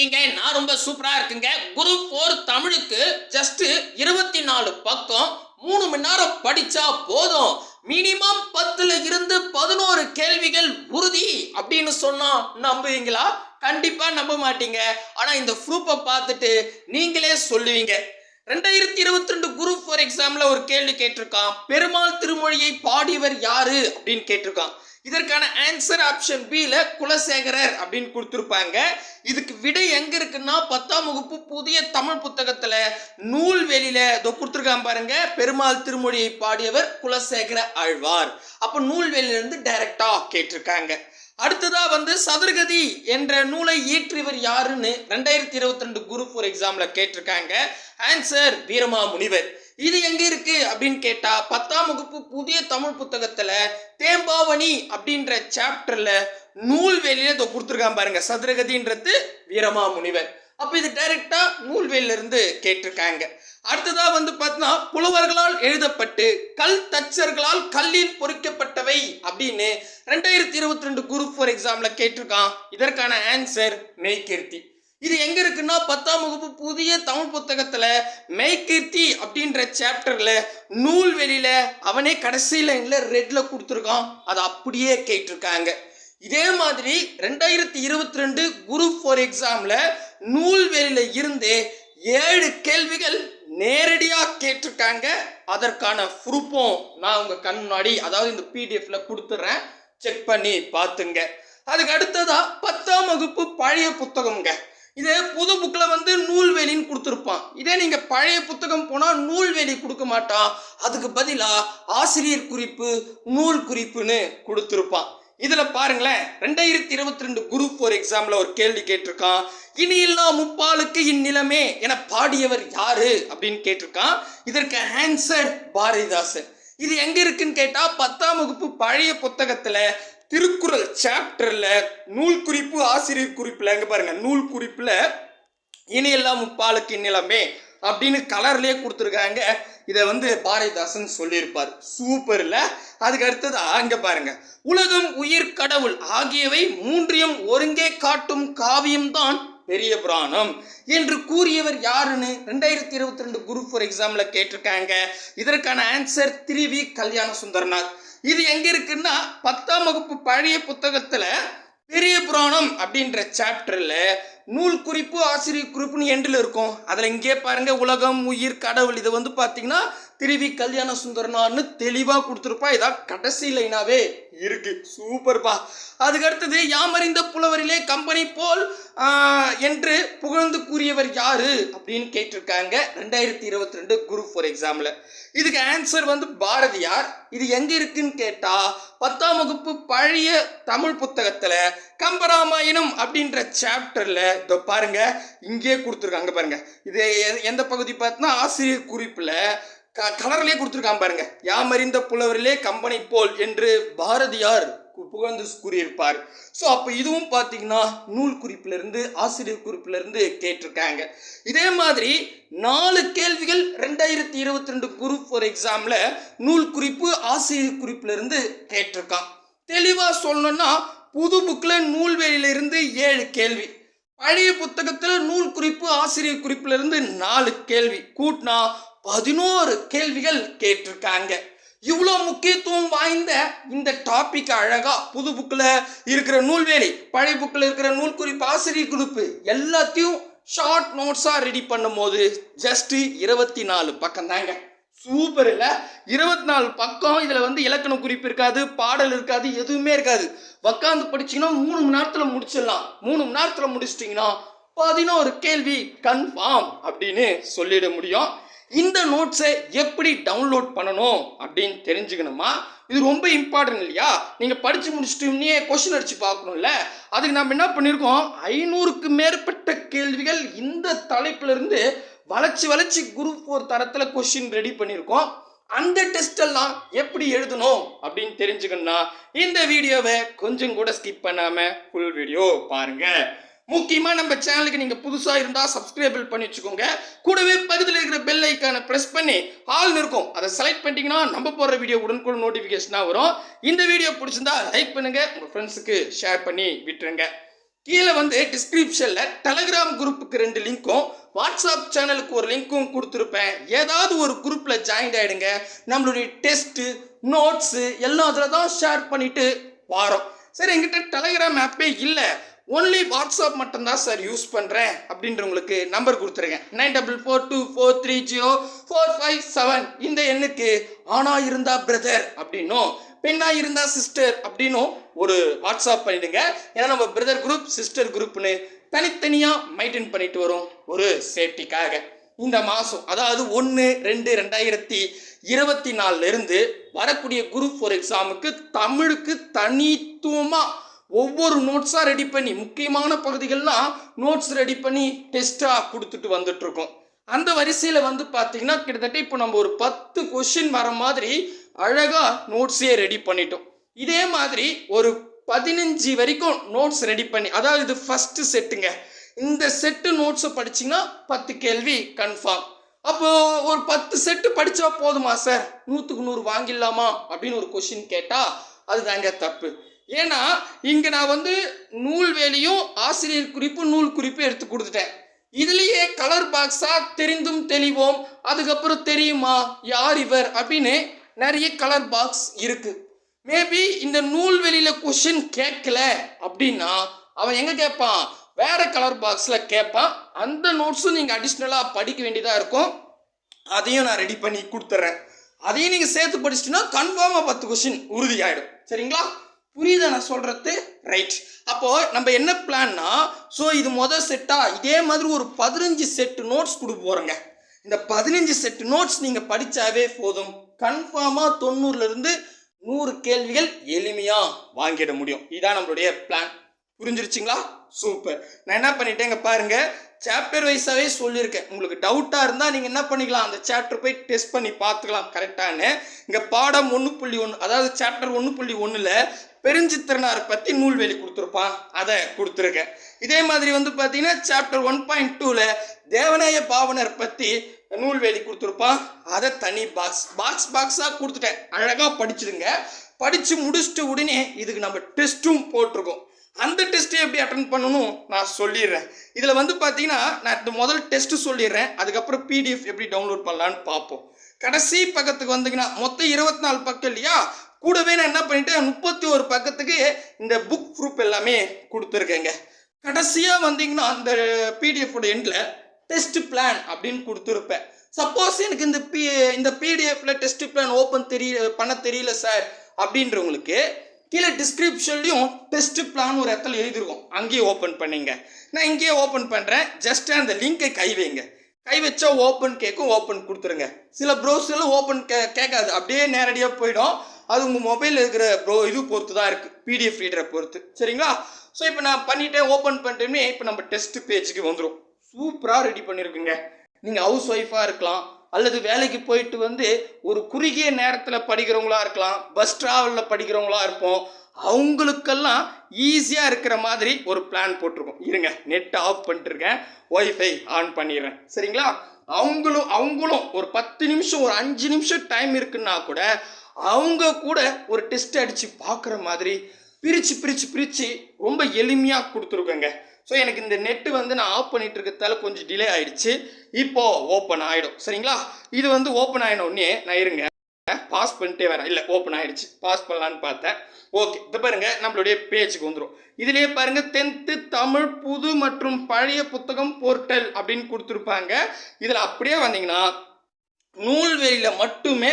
இருக்கீங்க. நான் ரொம்ப சூப்பரா இருக்குங்க. குரு ஃபோர் தமிழுக்கு ஜஸ்ட் இருபத்தி நாலு பக்கம். மூணு மணி நேரம் படிச்சா போதும். மினிமம் பத்துல இருந்து பதினோரு கேள்விகள் உறுதி அப்படின்னு சொன்னா நம்புவீங்களா? கண்டிப்பா நம்ப மாட்டீங்க. ஆனா இந்த ப்ரூஃபை பார்த்துட்டு நீங்களே சொல்லுவீங்க. ரெண்டாயிரத்தி இருபத்தி ரெண்டு குரூப் ஃபோர் எக்ஸாம்ல ஒரு கேள்வி கேட்டிருக்கான். பெருமாள் திருமொழியை பாடியவர் யாரு? அப்படின்னு கேட்டிருக்கான். இதற்கான ஆன்சர் ஆப்ஷன் பில குலசேகரர் அப்படின்னு கொடுத்துருப்பாங்க. இதுக்கு விடை எங்க இருக்குன்னா பத்தாம் வகுப்பு புதிய தமிழ் புத்தகத்துல நூல்வெளியில இதோ கொடுத்துருக்கான் பாருங்க. பெருமாள் திருமொழியை பாடியவர் குலசேகர ஆழ்வார். அப்ப நூல்வெளியில இருந்து டைரக்டா கேட்டிருக்காங்க. அடுத்ததா வந்து சதுர்கதி என்ற நூலை இயற்றியவர் யாருன்னு ரெண்டாயிரத்தி இருபத்தி ரெண்டு குரூப் ஃபோர் எக்ஸாம்ல கேட்டிருக்காங்க. ஆன்சர் வீரமா முனிவர் இது எங்க இருக்கு அப்படின்னு கேட்டா பத்தாம் வகுப்பு புதிய தமிழ் புத்தகத்துல தேம்பாவணி அப்படின்ற சாப்டர்ல நூல் வெளியில கொடுத்துருக்கான் பாருங்க. சதுரகதின்றது வீரமா முனிவர் அப்போ இது டைரெக்டாக நூல்வேலிருந்து கேட்டிருக்காங்க. அடுத்ததாக வந்து பார்த்தீங்கன்னா புலவர்களால் எழுதப்பட்டு கல் தச்சர்களால் கல்லில் பொறிக்கப்பட்டவை அப்படின்னு ரெண்டாயிரத்தி இருபத்தி ரெண்டு குரூப் ஃபோர் எக்ஸாமில் கேட்டிருக்கான். இதற்கான ஆன்சர் மெய்கீர்த்தி. இது எங்கே இருக்குன்னா பத்தாம் வகுப்பு புதிய தமிழ் புத்தகத்தில் மெய்கீர்த்தி அப்படின்ற சேப்டரில் நூல் வெளியில் அவனே கடைசி லைனில் ரெட்டில் கொடுத்துருக்கான். அதை அப்படியே கேட்டிருக்காங்க. இதே மாதிரி ரெண்டாயிரத்தி இருபத்தி ரெண்டு குரூப் ஃபோர் எக்ஸாமில் நூல்வெளியில இருந்து ஏழு கேள்விகள் நேரடியாக கேட்டிருக்காங்க. அதற்கான ப்ரூஃபும் நான் உங்க கண் முன்னாடி அதாவது இந்த பிடிஎஃப்ல கொடுத்துட்றேன் செக் பண்ணி பார்த்துங்க. அதுக்கு அடுத்ததா பத்தாம் வகுப்பு பழைய புத்தகம்ங்க. இதே புது புக்கில் வந்து நூல்வேலின்னு கொடுத்துருப்பான். இதே நீங்கள் பழைய புத்தகம் போனால் நூல்வேலி கொடுக்க மாட்டான். அதுக்கு பதிலாக ஆசிரியர் குறிப்பு நூல் குறிப்புன்னு கொடுத்துருப்பான். இதில் பாருங்களேன் ரெண்டாயிரத்தி இருபத்தி ரெண்டு குரூப் ஃபோர் எக்ஸாமில் ஒரு கேள்வி கேட்டிருக்கான். இனியெல்லாம் முப்பாலுக்கு இந்நிலமே என பாடியவர் யாரு அப்படின்னு கேட்டிருக்கான். இதற்கு ஆன்சர் பாரதிதாசன். இது எங்க இருக்குன்னு கேட்டால் பத்தாம் வகுப்பு பழைய புத்தகத்தில் திருக்குறள் சாப்டரில் நூல் குறிப்பு ஆசிரியர் குறிப்பில் எங்கே பாருங்கள் நூல் குறிப்புல இனியெல்லாம் முப்பாலுக்கு இந்நிலமே அப்படின்னு கலர்லேயே கொடுத்துருக்காங்க. இதை வந்து பாரதிதாசன் சொல்லியிருப்பார். சூப்பர்ல. அதுக்கு அடுத்தது அங்க பாருங்க. உலகம் உயிர் கடவுள் ஆகியவை மூன்றையும் ஒருங்கே காட்டும் காவியம்தான் பெரிய புராணம் என்று கூறியவர் யாருன்னு ரெண்டாயிரத்தி இருபத்தி ரெண்டு குரூப் ஃபோர் எக்ஸாம்ல கேட்டிருக்காங்க. இதற்கான ஆன்சர் திருவி கல்யாண சுந்தரனார் இது எங்க இருக்குன்னா பத்தாம் வகுப்பு பழைய புத்தகத்துல பெரிய புராணம் அப்படின்ற சாப்டர்ல நூல் குறிப்பு ஆசிரியர் குறிப்புன்னு எண்டில் இருக்கும். அதில் இங்கே பாருங்கள் உலகம் உயிர் கடவுள் இது வந்து பார்த்தீங்கன்னா திருவி கல்யாண சுந்தரனார்னு தெளிவாக கொடுத்துருப்பா. இதான் கடைசி லைனாவே இருக்கு. சூப்பர்ப்பா. அதுக்கு அடுத்தது யாமறிந்த புலவரிலே கம்பெனி போல் என்று புகழ்ந்து கூறியவர் யாரு அப்படின்னு கேட்டிருக்காங்க. ரெண்டாயிரத்தி இருபத்தி ரெண்டு குரூப் ஃபோர் எக்ஸாமில். இதுக்கு ஆன்சர் வந்து பாரதியார். இது எங்க இருக்குன்னு கேட்டா பத்தாம் வகுப்பு பழைய தமிழ் புத்தகத்துல கம்பராமாயணம் அப்படின்ற சாப்டரில் இதோ பாருங்க இங்கே கொடுத்துருக்காங்க பாருங்க. இது எ- எந்த பகுதி பார்த்தோன்னா ஆசிரியர் குறிப்பில் க கலர்லேயே கொடுத்துருக்கான் பாருங்கள் யாமறிந்த புலவரிலே கம்பனை போல் என்று பாரதியார் புகழ்ந்து கூறியிருப்பார். ஸோ அப்போ இதுவும் பார்த்தீங்கன்னா நூல் குறிப்பிலிருந்து ஆசிரியர் குறிப்பிலிருந்து கேட்டிருக்காங்க. இதே மாதிரி நாலு கேள்விகள் ரெண்டாயிரத்தி இருபத்தி ரெண்டு குரூப் ஃபோர் எக்ஸாமில் நூல் குறிப்பு ஆசிரியர் குறிப்பிலிருந்து கேட்டிருக்கான். தெளிவாக சொல்லணும்னா புது புக்கில் நூல்வேலியிலிருந்து ஏழு கேள்வி. பழைய புத்தகத்தில் நூல் குறிப்பு ஆசிரியர் குறிப்பிலிருந்து நாலு கேள்வி. கூட்டினா பதினோரு கேள்விகள் கேட்டிருக்காங்க. இவ்வளோ முக்கியத்துவம் வாய்ந்த இந்த டாபிக் அழகா புது புக்கில் இருக்கிற நூல்வேலி பழைய புக்கில் இருக்கிற நூல் குறிப்பு ஆசிரியர் குறிப்பு எல்லாத்தையும் ஷார்ட் நோட்ஸாக ரெடி பண்ணும்போது ஜஸ்ட்டு இருபத்தி நாலு பக்கம் தாங்க சூப்பர் இல்லை. இருபத்தி நாலு பக்கம் இதில் வந்து இலக்கண குறிப்பு இருக்காது பாடல் இருக்காது எதுவுமே இருக்காது. உக்காந்து படிச்சீங்கன்னா மூணு மணி நேரத்தில் முடிச்சிடலாம். மூணு மணி நேரத்தில் முடிச்சிட்டிங்கன்னா பதினோரு கேள்வி கன்ஃபார்ம் அப்படின்னு சொல்லிட முடியும். இந்த நோட்ஸை எப்படி டவுன்லோட் பண்ணணும் அப்படின்னு தெரிஞ்சுக்கணுமா? இது ரொம்ப இம்பார்ட்டன்ட் இல்லையா? நீங்கள் படித்து முடிச்சுட்டு கொஷின் அடித்து பார்க்கணும்ல. அதுக்கு நம்ம என்ன பண்ணியிருக்கோம் ஐநூறுக்கு மேற்பட்ட கேள்விகள் இந்த தலைப்பிலிருந்து வளைச்சி வளைச்சி குரூப் ஃபோர் தரத்தில் கொஷின் ரெடி பண்ணியிருக்கோம். அந்த டெஸ்ட் எல்லாம் எப்படி எழுதணும் அப்படின்னு தெரிஞ்சுக்கணும்னா இந்த வீடியோவை கொஞ்சம் கூட ஸ்கிப் பண்ணாமல் ஃபுல் வீடியோ பாருங்க. முக்கியமாக நம்ம சேனலுக்கு நீங்கள் புதுசாக இருந்தால் சப்ஸ்கிரைபிள் பண்ணி வச்சுக்கோங்க. கூடவே பக்கத்தில் இருக்கிற பெல் ஐக்கானை ப்ரெஸ் பண்ணி ஆல் இருக்கும். அதை செலக்ட் பண்ணிட்டீங்கன்னா நம்ம போடுற வீடியோ உடனுக்குடன் நோட்டிஃபிகேஷனாக வரும். இந்த வீடியோ பிடிச்சிருந்தா லைக் பண்ணுங்கள் உங்கள் ஃப்ரெண்ட்ஸுக்கு ஷேர் பண்ணி விட்டுருங்க. கீழே வந்து டிஸ்கிரிப்ஷனில் டெலகிராம் குரூப்புக்கு ரெண்டு லிங்க்கும் வாட்ஸ்அப் சேனலுக்கு ஒரு லிங்க்கும் கொடுத்துருப்பேன். ஏதாவது ஒரு குரூப்பில் ஜாயின் ஆகிடுங்க நம்மளுடைய டெஸ்ட்டு நோட்ஸு எல்லாம் அதில் தான் ஷேர் பண்ணிட்டு வாரோம். சரி எங்கிட்ட டெலகிராம் ஆப்பே இல்லை. ஒன்லி வாட்ஸ்அப் மட்டும்தான் சார் யூஸ் பண்ணுறேன் அப்படின்றவங்களுக்கு நம்பர் கொடுத்துருக்கேன் nine double four two four three zero four five seven இந்த எண்ணுக்கு ஆனா இருந்தா பிரதர் அப்படின்னும். பெண்ணாக இருந்தால் சிஸ்டர் அப்படின்னும் ஒரு வாட்ஸ்அப் பண்ணிடுங்க. ஏன்னா நம்ம பிரதர் குரூப் சிஸ்டர் குரூப்னு தனித்தனியாக மெயின்டைன் பண்ணிட்டு வரோம் ஒரு சேஃப்டிக்காக இந்த மாதம் அதாவது ஒன்று ரெண்டு ரெண்டாயிரத்தி இருபத்தி நாலுலேருந்து வரக்கூடிய குரூப் ஃபோர் எக்ஸாமுக்கு தமிழுக்கு தனித்துவமாக ஒவ்வொரு நோட்ஸாக ரெடி பண்ணி முக்கியமான பகுதிகள்லாம் நோட்ஸ் ரெடி பண்ணி டெஸ்ட்டாக கொடுத்துட்டு வந்துட்ருக்கோம் அந்த வரிசையில் வந்து பார்த்தீங்கன்னா கிட்டத்தட்ட இப்போ நம்ம ஒரு பத்து கொஷின் வர மாதிரி அழகாக நோட்ஸே ரெடி பண்ணிட்டோம். இதே மாதிரி ஒரு பதினஞ்சு வரைக்கும் நோட்ஸ் ரெடி பண்ணி அதாவது இது ஃபஸ்ட்டு செட்டுங்க இந்த செட்டு நோட்ஸை படிச்சிங்கன்னா பத்து கேள்வி கன்ஃபார்ம் அப்போ ஒரு பத்து செட்டு படித்தா போதுமா சார் நூற்றுக்கு நூறு வாங்கிடலாமா? அப்படின்னு ஒரு கொஷின் கேட்டால் அதுதாங்க தப்பு. ஏன்னா இங்கே நான் வந்து நூல் வேலையும் ஆசிரியர் குறிப்பு நூல் குறிப்பு எடுத்து கொடுத்துட்டேன். இதுலேயே கலர் பாக்ஸாக தெரிந்தும் தெளிவோம். அதுக்கப்புறம் தெரியுமா? யார் இவர்? அப்படின்னு நிறைய கலர் பாக்ஸ் இருக்கு. மேபி இந்த நூல்வெளியில் கொஷின் கேட்கல அப்படின்னா அவன் எங்கே கேட்பான்? வேற கலர் பாக்ஸில் கேட்பான். அந்த நோட்ஸும் நீங்கள் அடிஷ்னலாக படிக்க வேண்டியதாக இருக்கும். அதையும் நான் ரெடி பண்ணி கொடுத்துட்றேன் அதையும் நீங்கள் சேர்த்து படிச்சிட்டுனா கன்ஃபார்மாக பத்து கொஷின் உறுதியாயிடும். சரிங்களா? புரியுதா நான் சொல்கிறது ரைட் அப்போது நம்ம என்ன பிளான்னா ஸோ இது மொதல் செட்டா இதே மாதிரி ஒரு பதினஞ்சு செட்டு நோட்ஸ் கொடுக்க போகிறோங்க இந்த பதினஞ்சு செட்டு நோட்ஸ் நீங்கள் படித்தாவே போதும். கன்ஃபார்மாக தொண்ணூறுலேருந்து நூறு கேள்விகள் எளிமையாக வாங்கிட முடியும். இதான் நம்மளுடைய பிளான் புரிஞ்சிருச்சிங்களா? சூப்பர் நான் என்ன பண்ணிட்டேங்க பாருங்க சாப்டர் வைஸாகவே சொல்லியிருக்கேன். உங்களுக்கு டவுட்டாக இருந்தால் நீங்கள் என்ன பண்ணிக்கலாம்? அந்த சாப்டர் போய் டெஸ்ட் பண்ணி பார்த்துக்கலாம். கரெக்டானு இங்கே பாடம் ஒன்று புள்ளி ஒன்று அதாவது சாப்டர் ஒன்று புள்ளி ஒன்றில் பெருஞ்சித்திரனார் பற்றி நூல்வெளி கொடுத்துருப்பான். அதை கொடுத்துருக்கேன். இதே மாதிரி வந்து பார்த்தீங்கன்னா சாப்டர் ஒன் பாயிண்ட் டூவில் தேவநாய பாவனர் பற்றி நூல்வேலி கொடுத்துருப்பான் அதை தனி பாக்ஸ் பாக்ஸ் பாக்ஸாக கொடுத்துட்டேன். அழகாக படிச்சுடுங்க. படித்து முடிச்சுட்டு உடனே இதுக்கு நம்ம டெஸ்ட்டும் போட்டிருக்கோம். அந்த டெஸ்ட்டை எப்படி அட்டன் பண்ணணும்? நான் சொல்லிடுறேன். இதில் வந்து பார்த்தீங்கன்னா நான் இந்த முதல் டெஸ்ட்டு சொல்லிடுறேன். அதுக்கப்புறம் பிடிஎஃப் எப்படி டவுன்லோட் பண்ணலான்னு பார்ப்போம். கடைசி பக்கத்துக்கு வந்தீங்கன்னா மொத்தம் இருபத்தி நாலு பக்கம் இல்லையா? கூடவே நான் என்ன பண்ணிட்டேன்? முப்பத்தி ஒரு பக்கத்துக்கு இந்த புக் ப்ரூஃப் எல்லாமே கொடுத்துருக்கேங்க. கடைசியாக வந்தீங்கன்னா அந்த பிடிஎஃபோட எண்டில் டெஸ்ட் பிளான் அப்படின்னு கொடுத்துருப்பேன். சப்போஸ் எனக்கு இந்த பி இந்த பிடிஎஃப்ல டெஸ்ட் பிளான் ஓப்பன் தெரிய பண்ண தெரியல சார் அப்படின்றவங்களுக்கு கீழே டிஸ்கிரிப்ஷன்லையும் டெஸ்ட் பிளான் ஒரு இடத்துல எழுதிருக்கும். அங்கேயே ஓப்பன் பண்ணிங்க. நான் இங்கேயே ஓப்பன் பண்ணுறேன் ஜஸ்ட் அந்த லிங்கை கை வைங்க. கை வச்சா ஓப்பன் கேட்கும் ஓப்பன் கொடுத்துருங்க. சில ப்ரௌசரில் ஓப்பன் கே கேட்காது. அப்படியே நேரடியாக போயிடும். அது உங்கள் மொபைலில் இருக்கிற ப்ரோ இது பொறுத்து தான் இருக்குது பிடிஎஃப் ரீடரை பொறுத்து. சரிங்களா? ஸோ இப்போ நான் பண்ணிட்டேன் ஓப்பன் பண்ணிட்டேன்னே இப்போ நம்ம டெஸ்ட் பேஜுக்கு வந்துடும் சூப்பராக ரெடி பண்ணியிருக்குங்க நீங்கள் ஹவுஸ் ஒய்ஃபாக இருக்கலாம் அல்லது வேலைக்கு போயிட்டு வந்து ஒரு குறுகிய நேரத்தில் படிக்கிறவங்களா இருக்கலாம் பஸ் ட்ராவலில் படிக்கிறவங்களா இருப்போம். அவங்களுக்கெல்லாம் ஈஸியாக இருக்கிற மாதிரி ஒரு பிளான் போட்டிருக்கோம். இருங்க நெட் ஆஃப் பண்ணிட்டுருக்கேன் ஒய்ஃபை ஆன் பண்ணிடுறேன். சரிங்களா? அவங்களும் அவங்களும் ஒரு பத்து நிமிஷம் ஒரு அஞ்சு நிமிஷம் டைம் இருக்குன்னா கூட அவங்க கூட ஒரு டெஸ்ட் அடித்து பார்க்குற மாதிரி பிரித்து பிரித்து பிரித்து ரொம்ப எளிமையாக கொடுத்துருக்கோங்க. ஸோ எனக்கு இந்த நெட்டு வந்து நான் ஆஃப் பண்ணிட்டு இருக்கிறதால கொஞ்சம் டிலே ஆயிடுச்சு. இப்போ ஓப்பன் ஆகிடும் சரிங்களா? இது வந்து ஓப்பன் ஆகின உடனே நான் இருங்க. பாஸ் பண்ணிட்டே வரேன். இல்லை ஓப்பன் ஆயிடுச்சு. பாஸ் பண்ணலான்னு பார்த்தேன். ஓகே இது பாருங்க. நம்மளுடைய பேஜுக்கு வந்துடும் இதுலேயே பாருங்க. டென்த்து தமிழ் புது மற்றும் பழைய புத்தகம் போர்ட்டல் அப்படின்னு கொடுத்துருப்பாங்க. இதில் அப்படியே வந்தீங்கன்னா நூல்வெளியில் மட்டுமே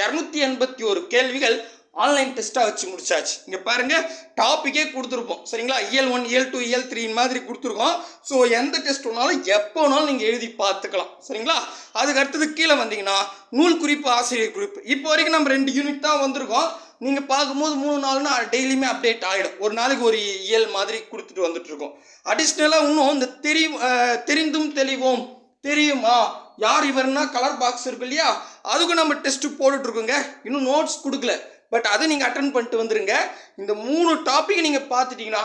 இரநூத்தி எண்பத்தி ஒரு கேள்விகள் ஆன்லைன் டெஸ்ட்டாக வச்சு முடிச்சாச்சு. இங்கே பாருங்கள் டாப்பிக்கே கொடுத்துருப்போம். சரிங்களா? இயல் ஒன் இயல் டூ இயல் த்ரீ மாதிரி கொடுத்துருக்கோம். ஸோ எந்த டெஸ்ட் வேணாலும் எப்போ வேணாலும் நீங்கள் எழுதி பார்த்துக்கலாம். சரிங்களா? அதுக்கு அடுத்தது கீழே வந்தீங்கன்னா நூல் குறிப்பு ஆசிரியர் குறிப்பு. இப்போ வரைக்கும் நம்ம ரெண்டு யூனிட் தான் வந்திருக்கோம். நீங்கள் பார்க்கும்போது மூணு நாள்னா டெய்லியுமே அப்டேட் ஆகிடும் ஒரு நாளைக்கு ஒரு இயல் மாதிரி கொடுத்துட்டு வந்துட்டுருக்கோம். அடிஷ்னலாக இன்னும் இந்த தெரியும் தெரிந்தும் தெளிவோம். தெரியுமா? யார் இவர்னா கலர் பாக்ஸ் இருக்கு இல்லையா? அதுக்கும் நம்ம டெஸ்ட்டு போட்டுட்ருக்கோங்க இன்னும் நோட்ஸ் கொடுக்கல. பட் அதை நீங்கள் அட்டன் பண்ணிட்டு வந்துருங்க. இந்த மூணு டாப்பிக் நீங்கள் பார்த்துட்டிங்கன்னா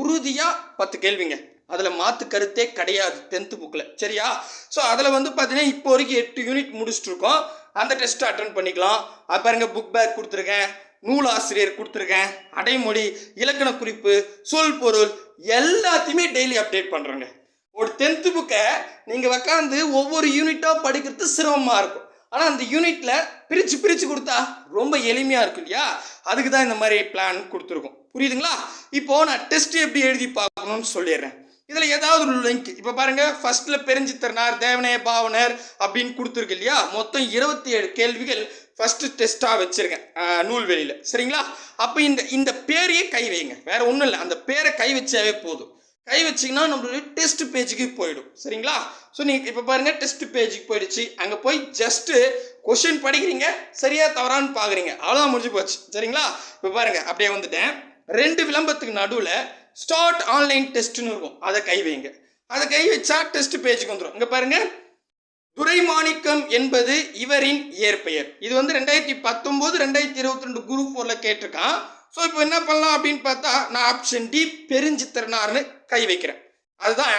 உறுதியாக பத்து கேள்விங்க. அதில் மாற்று கருத்தே கிடையாது டென்த்து புக்கில் சரியா? ஸோ அதில் வந்து பார்த்தீங்கன்னா இப்போ வரைக்கும் எட்டு யூனிட் முடிச்சுட்டு இருக்கோம் அந்த டெஸ்ட்டை அட்டன் பண்ணிக்கலாம். அது பாருங்க புக் பேக் கொடுத்துருக்கேன். நூலாசிரியர் கொடுத்துருக்கேன். அடைமொழி இலக்கண குறிப்பு சொல் பொருள் எல்லாத்தையுமே டெய்லி அப்டேட் பண்ணுறோங்க ஒரு டென்த்து புக்கை நீங்கள் உக்காந்து ஒவ்வொரு யூனிட்டாக படிக்கிறது சிரமமாக இருக்கும். ஆனால் அந்த யூனிட்டில் பிரித்து பிரித்து கொடுத்தா ரொம்ப எளிமையாக இருக்கும் இல்லையா? அதுக்கு தான் இந்த மாதிரி பிளான் கொடுத்துருக்கோம். புரியுதுங்களா? இப்போது நான் டெஸ்ட் எப்படி எழுதி பார்க்கணும்னு சொல்லிடுறேன். இதில் ஏதாவது ஒரு லிங்க் இப்போ பாருங்கள் ஃபர்ஸ்ட்டில் பெருஞ்சித்திரனார் தேவனே பாவனர் அப்படின்னு கொடுத்துருக்கு இல்லையா? மொத்தம் இருபத்தி ஏழு கேள்விகள் ஃபஸ்ட்டு டெஸ்ட்டாக வச்சுருக்கேன். நூல்வெளியில். சரிங்களா? அப்போ இந்த இந்த பேரையே கை வைங்க. வேறு ஒன்றும் இல்லை. அந்த பேரை கை வச்சாவே போதும். கை வச்சிங்கன்னா நம்மளுடைய டெஸ்ட் பேஜுக்கு போயிடும். சரிங்களா? ஸோ நீங்கள் இப்போ பாருங்கள் டெஸ்ட் பேஜுக்கு போயிடுச்சு. அங்கே போய் ஜஸ்ட்டு கொஷின் படிக்கிறீங்க சரியா தவறான்னு பார்க்குறீங்க அவ்வளோதான் முடிஞ்சு போச்சு. சரிங்களா? இப்போ பாருங்கள் அப்படியே வந்துட்டேன். ரெண்டு விளம்பரத்துக்கு நடுவில் ஸ்டார்ட் ஆன்லைன் டெஸ்ட்னு இருக்கும். அதை கை வைங்க. அதை கை வச்சா டெஸ்ட் பேஜுக்கு வந்துடும் இங்கே பாருங்கள் துரைமாணிக்கம் என்பது இவரின் இயற்பெயர். இது வந்து ரெண்டாயிரத்தி பத்தொம்போது ரெண்டாயிரத்தி இருபத்தி ரெண்டு குரூப் ஃபோரில் கேட்டிருக்கான். ஸோ இப்போ என்ன பண்ணலாம் அப்படின்னு பார்த்தா நான் ஆப்ஷன் டி பெருஞ்சித்திரனார்னு கை வைக்கிறேன். அதுதான்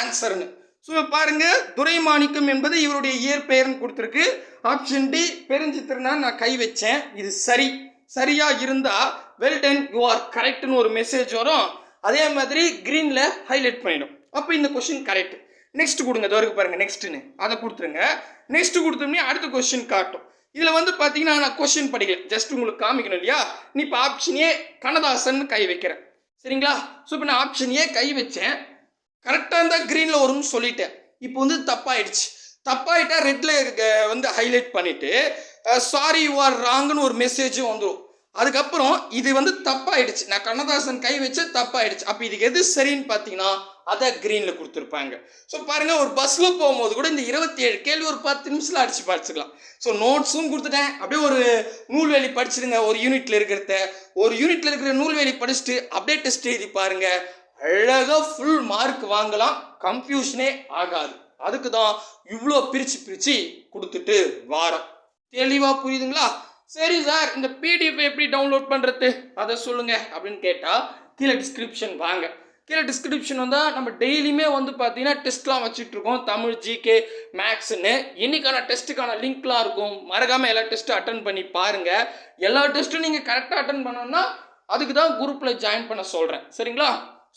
ஆன்சர்னு ஸோ பாருங்க துரைமாணிக்கம் என்பது இவருடைய இயற்பெயர்னு கொடுத்துருக்கு. ஆப்ஷன் டி பெருஞ்சித்திரனார் நான் கை வச்சேன். இது சரி. சரியா இருந்தா வெல் டன் யூ ஆர் கரெக்ட்னு ஒரு மெசேஜ் வரும். அதே மாதிரி க்ரீனில் ஹைலைட் பண்ணிடும். அப்போ இந்த கொஷின் கரெக்ட் நெக்ஸ்ட் கொடுங்க இதோ பாருங்கள் நெக்ஸ்ட்டுன்னு அதை கொடுத்துருங்க. நெக்ஸ்ட் கொடுத்தோம்னே அடுத்த கொஸ்டின் காட்டும். இதில் வந்து பார்த்தீங்கன்னா நான் கொஸ்டின் படிக்கல. ஜஸ்ட் உங்களுக்கு காமிக்கணும் இல்லையா? நீ இப்போ ஆப்ஷன் ஏ கண்ணதாசன் கை வைக்கிறேன். சரிங்களா? ஸோ இப்போ நான் ஆப்ஷன் ஏ கை வச்சேன். கரெக்டாக இருந்தால் க்ரீனில் வரும்னு சொல்லிட்டேன். இப்போ வந்து தப்பாயிடுச்சு. தப்பாயிட்டா ரெட்டில் வந்து ஹைலைட் பண்ணிவிட்டு சாரி யூ ஆர் ராங்னு ஒரு மெசேஜும் வந்துடும் அதுக்கப்புறம் இது வந்து தப்பாயிடுச்சு. நான் கண்ணதாசன் கை வச்சு தப்பாயிடுச்சு. அப்போ இதுக்கு எது சரின்னு பார்த்தீங்கன்னா அதை க்ரீனில் கொடுத்துருப்பாங்க. ஸோ பாருங்கள் ஒரு பஸ்ஸில் போகும்போது கூட இந்த இருபத்தி ஏழு கேள்வி ஒரு பத்து நிமிஷத்தில் அடித்து படிச்சுக்கலாம். ஸோ நோட்ஸும் கொடுத்துட்டேன். அப்படியே ஒரு நூல்வேலி படிச்சுடுங்க ஒரு யூனிட்டில் இருக்கிறத. ஒரு யூனிட்டில் இருக்கிற நூல்வேலி படிச்சுட்டு அப்படியே டெஸ்ட் எழுதி பாருங்கள் அழகாக ஃபுல் மார்க் வாங்கலாம். கன்ஃபியூஷனே ஆகாது. அதுக்கு தான் இவ்வளோ பிரித்து பிரித்து கொடுத்துட்டு வாரம். தெளிவாக புரியுதுங்களா? சரி சார் இந்த பிடிஎஃப் எப்படி டவுன்லோட் பண்ணுறது அதை சொல்லுங்கள் அப்படின்னு கேட்டால் கீழே டிஸ்கிரிப்ஷன் வாங்க. கீழே டிஸ்கிரிப்ஷன் வந்தால் நம்ம டெய்லியுமே வந்து பார்த்தீங்கன்னா டெஸ்ட்லாம் வச்சுட்ருக்கோம் தமிழ் ஜிகே மேக்ஸ்னு இன்றைக்கான டெஸ்ட்டுக்கான லிங்க்லாம் இருக்கும். மறக்காமல் எல்லா டெஸ்ட்டும் அட்டன் பண்ணி பாருங்கள் எல்லா டெஸ்ட்டும் நீங்கள் கரெக்டாக அட்டன் பண்ணோன்னா அதுக்கு தான் குரூப்பில் ஜாயின் பண்ண சொல்கிறேன் சரிங்களா?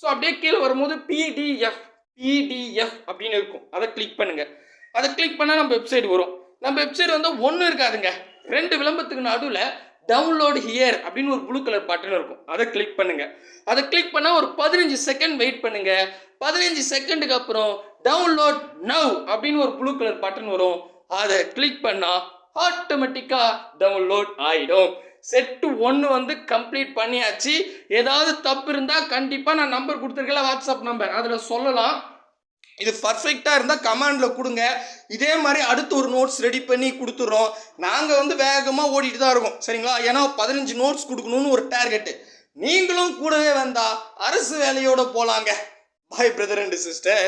ஸோ அப்படியே கீழே வரும்போது பிடிஎஃப் பிடிஎஃப் அப்படின்னு இருக்கும். அதை கிளிக் பண்ணுங்கள் அதை கிளிக் பண்ணால் நம்ம வெப்சைட் வரும். நம்ம வெப்சைட் வந்து ஒன்றும் இருக்காதுங்க. ரெண்டு விளம்பரத்துக்கு நடுவில் டவுன்லோடு ஹியர் அப்படின்னு ஒரு ப்ளூ கலர் பட்டன் இருக்கும். அதை கிளிக் பண்ணுங்க. அதை கிளிக் பண்ணால் ஒரு பதினஞ்சு செகண்ட் வெயிட் பண்ணுங்க. பதினஞ்சு செகண்டுக்கு அப்புறம் டவுன்லோட் நவ் அப்படின்னு ஒரு ப்ளூ கலர் பட்டன் வரும். அதை கிளிக் பண்ணால் ஆட்டோமேட்டிக்காக டவுன்லோட் ஆகிடும் செட்டு ஒன்று வந்து கம்ப்ளீட் பண்ணியாச்சு. ஏதாவது தப்பு இருந்தால் கண்டிப்பாக நான் நம்பர் கொடுத்துருக்கல வாட்ஸ்அப் நம்பர் அதில் சொல்லலாம். இது பர்ஃபெக்டாக இருந்தால் கமாண்டில் கொடுங்க. இதே மாதிரி அடுத்து ஒரு நோட்ஸ் ரெடி பண்ணி கொடுத்துட்றோம் நாங்கள் வந்து வேகமாக ஓடிட்டு தான் இருக்கோம். சரிங்களா? ஏன்னா பதினஞ்சு நோட்ஸ் கொடுக்கணும்னு ஒரு டார்கெட்டு நீங்களும் கூடவே வந்தால் அரசு வேலையோட போகலாங்க பாய் பிரதர் அண்ட் சிஸ்டர்